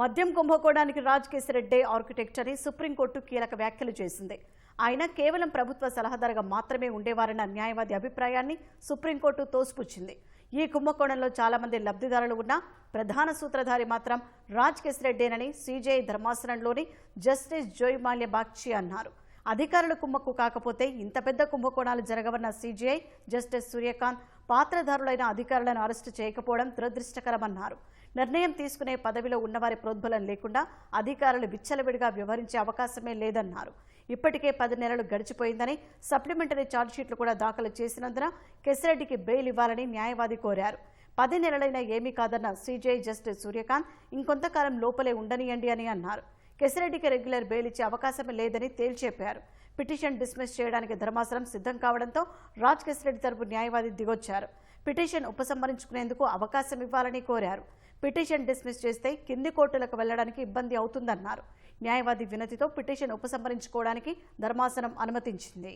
మద్యం కుంభకోణానికి రాజ్ రెడ్డి ఆర్కిటెక్ట్ అని సుప్రీంకోర్టు కీలక వ్యాఖ్యలు చేసింది. ఆయన కేవలం ప్రభుత్వ సలహాదారుగా మాత్రమే ఉండేవారన్న న్యాయవాది అభిప్రాయాన్ని సుప్రీంకోర్టు తోసిపుచ్చింది. ఈ కుంభకోణంలో చాలా మంది లబ్ధిదారులు ఉన్నా ప్రధాన సూత్రధారి మాత్రం రాజ్ రెడ్డేనని సీజేఐ ధర్మాసనంలోని జస్టిస్ జోయ్ మాల్య బాగ్చి అన్నారు. అధికారుల కుమ్మక్కు కాకపోతే ఇంత పెద్ద కుంభకోణాలు జరగవన్న సీజీఐ జస్టిస్ సూర్యకాంత్ పాత్రధారులైన అధికారులను అరెస్టు చేయకపోవడం దురదృష్టకరమన్నారు. నిర్ణయం తీసుకునే పదవిలో ఉన్నవారి ప్రోద్బలం లేకుండా అధికారులు విచ్చలవిడిగా వ్యవహరించే అవకాశమే లేదన్నారు. ఇప్పటికే పది నెలలు గడిచిపోయిందని సప్లిమెంటరీ ఛార్జ్షీట్లు కూడా దాఖలు చేసినందున కెసిరెడ్డికి బెయిల్ ఇవ్వాలని న్యాయవాది కోరారు. పది నెలలైనా ఏమీ కాదన్న సీజీఐ జస్టిస్ సూర్యకాంత్ ఇంకొంతకాలం లోపలే ఉండనియండి అని అన్నారు. కెసిరెడ్డికి రెగ్యులర్ బెయిల్ ఇచ్చే అవకాశం లేదని తేల్చెప్పారు పిటిషన్ డిస్మిస్ చేయడానికి ధర్మాసనం సిద్ధం కావడంతో రాజ్ కెసిరెడ్డి తరపు న్యాయవాది దిగొచ్చారు. పిటిషన్ ఉపసంహరించుకునేందుకు అవకాశం ఇవ్వాలని కోరారు. పిటిషన్ డిస్మిస్ చేస్తే కింది కోర్టులకు వెళ్ళడానికి ఇబ్బంది అవుతుందన్నారు. న్యాయవాది వినతితో పిటిషన్ ఉపసంహరించుకోవడానికి ధర్మాసనం అనుమతించింది.